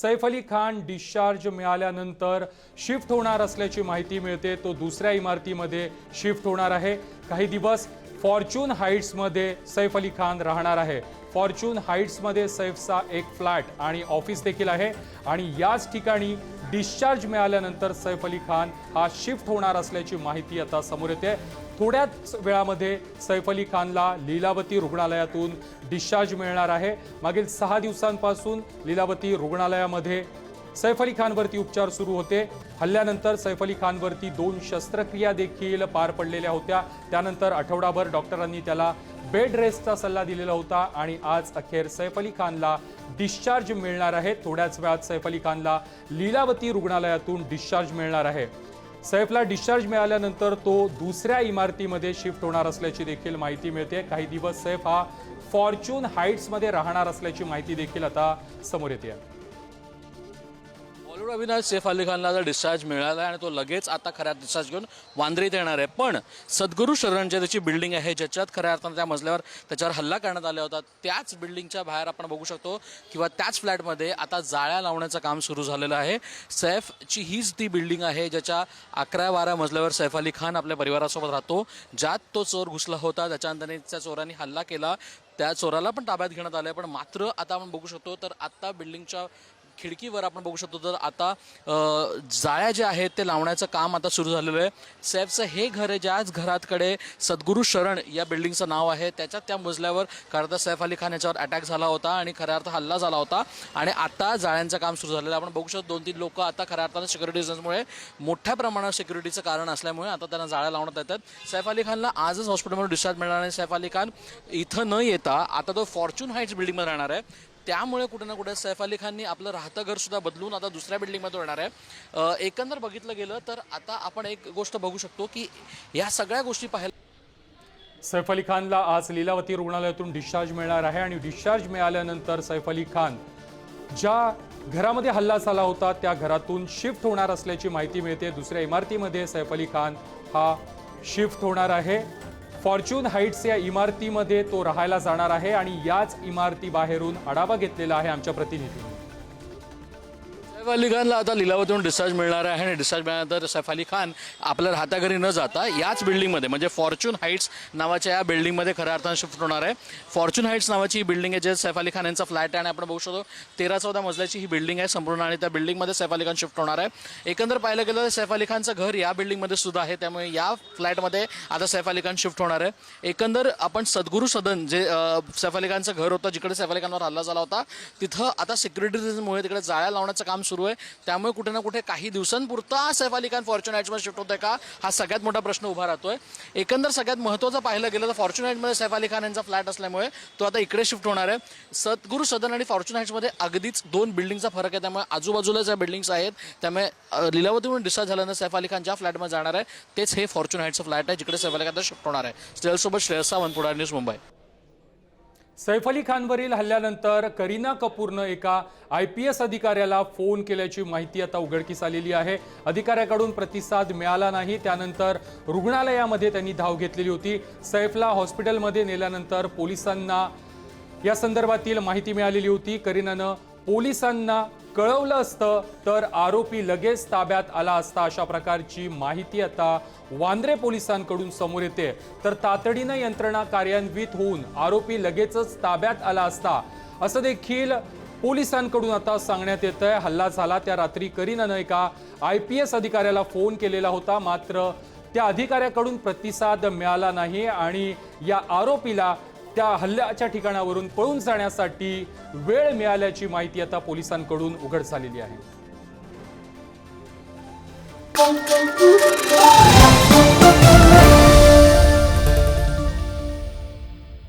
Saif Ali Khan discharge मिळाल्यानंतर shift होणार असल्याची माहिती मिळते. तो दुसऱ्या इमारतीमध्ये शिफ्ट होणार आहे. काही दिवस फॉर्च्यून हाईट्समध्ये सैफ अली खान राहणार आहे. फॉर्च्यून हाईट्समध्ये सैफचा एक फ्लॅट आणि ऑफिस देखील आहे. आणि याच ठिकाणी डिस्चार्ज मिळाल्यानंतर सैफ अली खान हा शिफ्ट होणार असल्याची माहिती आता समोर येते. थोड्याच वेळामध्ये सैफ अली खानला लीलावती रुग्णालयातून डिस्चार्ज मिळणार आहे. मागील सहा दिवसांपासून लीलावती रुग्णालयामध्ये सैफ अली खानवरती उपचार सुरू होते. हल्ल्यानंतर सैफ अली खानवरती दोन शस्त्रक्रिया देखील पार पडलेल्या होत्या. त्यानंतर आठवडाभर डॉक्टरांनी त्याला बेड रेस्टचा सल्ला दिलेला होता आणि आज अखेर सैफ अली खानला डिस्चार्ज मिळणार आहे. थोड्याच वेळात सैफ अली खानला लीलावती रुग्णालयातून डिस्चार्ज मिळणार आहे. सैफला डिस्चार्ज मिळाल्यानंतर तो दुसऱ्या इमारतीमध्ये शिफ्ट होणार असल्याची देखील माहिती मिळते. काही दिवस सैफ हा फॉर्च्यून हाईट्समध्ये राहणार असल्याची माहिती देखील आता समोर येते. बॉलिवूड अविनाश सैफ अली खानला जर डिस्चार्ज मिळाला आणि तो लगेच आता खऱ्या डिस्चार्ज घेऊन वांद्रीत येणार आहे. पण सद्गुरू शरण जे त्याची बिल्डिंग आहे ज्याच्यात खऱ्या अर्थानं त्या मजल्यावर त्याच्यावर हल्ला करण्यात आला होता त्याच बिल्डिंगच्या बाहेर आपण बघू शकतो किंवा त्याच फ्लॅटमध्ये आता जाळ्या लावण्याचं काम सुरू झालेलं आहे. सैफची हीच ती बिल्डिंग आहे ज्याच्या अकरा बारा मजल्यावर सैफ अली खान आपल्या परिवारासोबत राहतो ज्यात तो चोर घुसला होता त्याच्यानंतर त्या चोरांनी हल्ला केला त्या चोराला पण ताब्यात घेण्यात आलं आहे पण मात्र आता आपण बघू शकतो तर आत्ता बिल्डिंगच्या खिडकीवर आपण बघू शकतो. तर आता जाळ्या ज्या आहेत ते लावण्याचं काम आता सुरू झालेलं आहे. सैफचं हे घर आहे ज्याच घरातकडे सद्गुरू शरण या बिल्डिंगचं नाव आहे. त्याच्यात त्या मजल्यावर खरं तर सैफ अली खान याच्यावर अटॅक झाला होता आणि खऱ्या अर्थ हल्ला झाला होता. आणि आता जाळ्यांचं काम सुरू झालेलं आहे. आपण बघू शकतो दोन तीन लोक आता खऱ्या अर्थानं सिक्युरिटी रिझन्समुळे मोठ्या प्रमाणात सिक्युरिटीचं कारण असल्यामुळे आता त्यांना जाळ्या लावण्यात येतात. सैफ अली खानला आजच हॉस्पिटलमधून डिस्चार्ज मिळणार आहे सैफ अली खान इथं न येता आता तो फॉर्च्यून हाईट्स बिल्डिंगमध्ये राहणार आहे. त्यामुळे कुठे ना कुठे सैफ अली खाननी आपलं राहतं घरसुद्धा बदलून आता दुसऱ्या बिल्डिंगमध्ये होणार आहे. एकंदर बघितलं गेलं तर आता आपण एक गोष्ट बघू शकतो की या सगळ्या गोष्टी पाहायला सैफ अली खानला आज लीलावती रुग्णालयातून डिस्चार्ज मिळणार आहे आणि डिस्चार्ज मिळाल्यानंतर सैफ अली खान ज्या घरामध्ये हल्ला झाला होता त्या घरातून शिफ्ट होणार असल्याची माहिती मिळते. दुसऱ्या इमारतीमध्ये सैफ अली खान हा शिफ्ट होणार आहे. फॉर्च्यून हाईट्स या इमारतीमध्ये तो राहायला जाणार आहे आणि याच इमारतीबाहेरून आढावा घेतलेला आहे आमच्या प्रतिनिधींनी. सैफ अली खानला आता लिलावतून डिस्चार्ज मिळणार आहे आणि डिस्चार्ज मिळाल्यानंतर सैफ अली खान आपल्या राहत्या घरी न जाता याच बिल्डिंगमध्ये म्हणजे फॉर्च्यून हाईट्स नावाच्या या बिल्डिंगमध्ये खऱ्या अर्थानं शिफ्ट होणार आहे. फॉर्च्यून हाईट्स नावाची ही बिल्डिंग आहे जे सैफ अली खान यांचा फ्लॅट आहे आणि आपण बघू शकतो तेरा चौदा मजल्याची ही बिल्डिंग आहे संपूर्ण आणि त्या बिल्डिंगमध्ये सैफ अली खान शिफ्ट होणार आहे. एकंदर पाहिलं गेलं तर सैफ अली खानचं घर या बिल्डिंगमध्ये सुद्धा आहे त्यामुळे या फ्लॅटमध्ये आता सैफ अली खान शिफ्ट होणार आहे. एकंदर आपण सद्गुरू सदन जे सैफ अली खानचं घर होतं जिकडे सैफ अली खानवर हल्ला झाला होता तिथं आता सिक्युरिटीजमुळे तिकडे जाळ्या लावण्याचं काम सुरू आहे. त्यामुळे कुठे ना कुठे काही दिवसांपुरता सैफ अली खान फॉर्च्युन हाईट्समध्ये शिफ्ट होतोय का? हा सगळ्यात मोठा प्रश्न उभा राहतोय. एकंदर सगळ्यात महत्त्वाचं पाहिलं गेलं तर फॉर्च्यून सैफ अली खान यांचा फ्लॅट असल्यामुळे तो आता इकडे शिफ्ट होणार आहे. सद्गुरू सदन आणि फॉर्च्यून हाईट्समध्ये अगदीच दोन बिल्डिंगचा फरक आहे. त्यामुळे आजूबाजूला ज्या बिल्डिंग्स आहेत. त्यामुळे लिलावतीवरून लीलावतीवरून डिस्चार्ज झाल्यानंतर सैफ अली खान ज्या फ्लॅटमध्ये जाणार आहे तेच हे फॉर्च्युन हाईट्सचं फ्लॅट आहे जिकडे सैफ अली खान शिफ्ट होणार आहे. स्टेलसोबत श्रेयस सावंत पुढार न्यूज मुंबई. सैफ अली खानवरील हल्ल्यानंतर करीना कपूरनं एका आय पी एस अधिकाऱ्याला फोन केल्याची माहिती आता उघडकीस आलेली आहे. अधिकाऱ्याकडून प्रतिसाद मिळाला नाही. त्यानंतर रुग्णालयामध्ये त्यांनी धाव घेतलेली होती. सैफला हॉस्पिटलमध्ये नेल्यानंतर पोलिसांना या संदर्भातील माहिती मिळालेली होती. करीनानं पोलिसांना कळवलं असतं तर आरोपी लगेच ताब्यात आला असता अशा प्रकारची माहिती आता वांद्रे पोलिसांकडून समोर येते. तर तातडीनं यंत्रणा कार्यान्वित होऊन आरोपी लगेचच ताब्यात आला असता. असं देखील पोलिसांकडून आता सांगण्यात येत आहे हल्ला झाला त्या रात्री करीनानं एका आय पी एस अधिकाऱ्याला फोन केलेला होता. मात्र त्या अधिकाऱ्याकडून प्रतिसाद मिळाला नाही आणि या आरोपीला त्या हल्ल्याच्या ठिकाणावरून पळून जाण्यासाठी वेळ मिळाल्याची माहिती आता पोलिसांकडून उघड झालेली आहे.